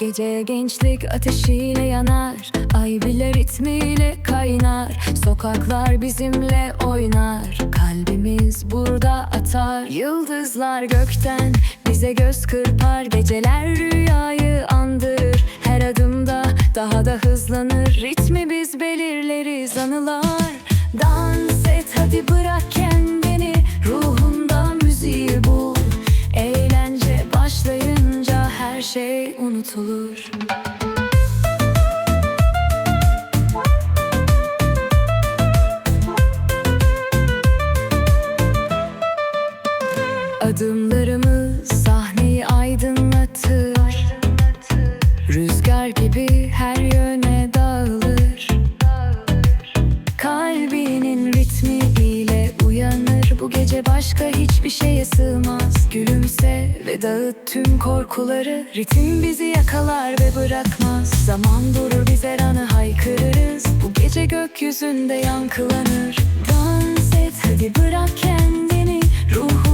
Gece gençlik ateşiyle yanar Ay bile ritmiyle kaynar Sokaklar bizimle oynar Kalbimiz burada atar. Yıldızlar gökten bize göz kırpar. Geceler rüyayı andırır Her adımda daha da hızlanır. Ritmi biz belirleriz anılar. Dans et hadi bırak kendini. Ruhunda müziği bul Eğlence başlayınca her şey unutulur Adımlarımız sahneyi aydınlatır. Rüzgar gibi her yöne dağılır. Kalbinin ritmi uyanır. Bu gece başka hiçbir şeye sığmaz. Gülümse ve dağıt tüm korkuları. Ritim bizi yakalar ve bırakmaz. Zaman durur biz her anı haykırırız. Bu gece gökyüzünde yankılanır. Dans et hadi bırak kendini. Ruhunda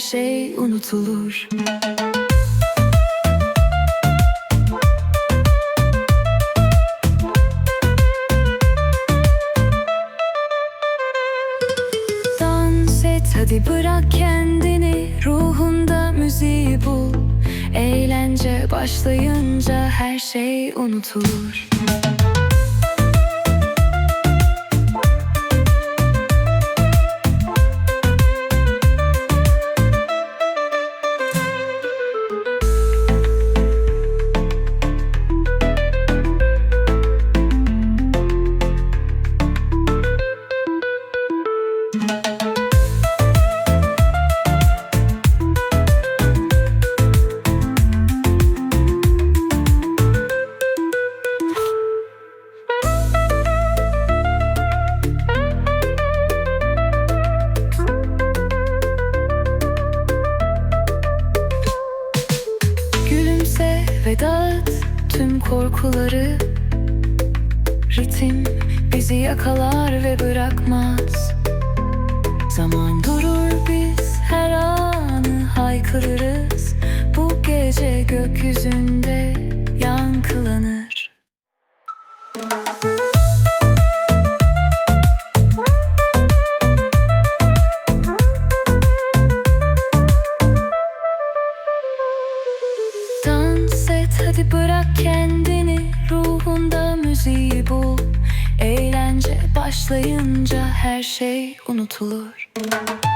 şey unutulur. Dans et hadi bırak kendini Ruhunda müziği bul Eğlence başlayınca her şey unutulur Gülümse ve dağıt tüm korkuları. Ritim bizi yakalar ve bırakmaz. Zaman durur biz her anı haykırırız. Bu gece gökyüzünde Hadi bırak kendini ruhunda müziği bul. Eğlence başlayınca her şey unutulur. Müzik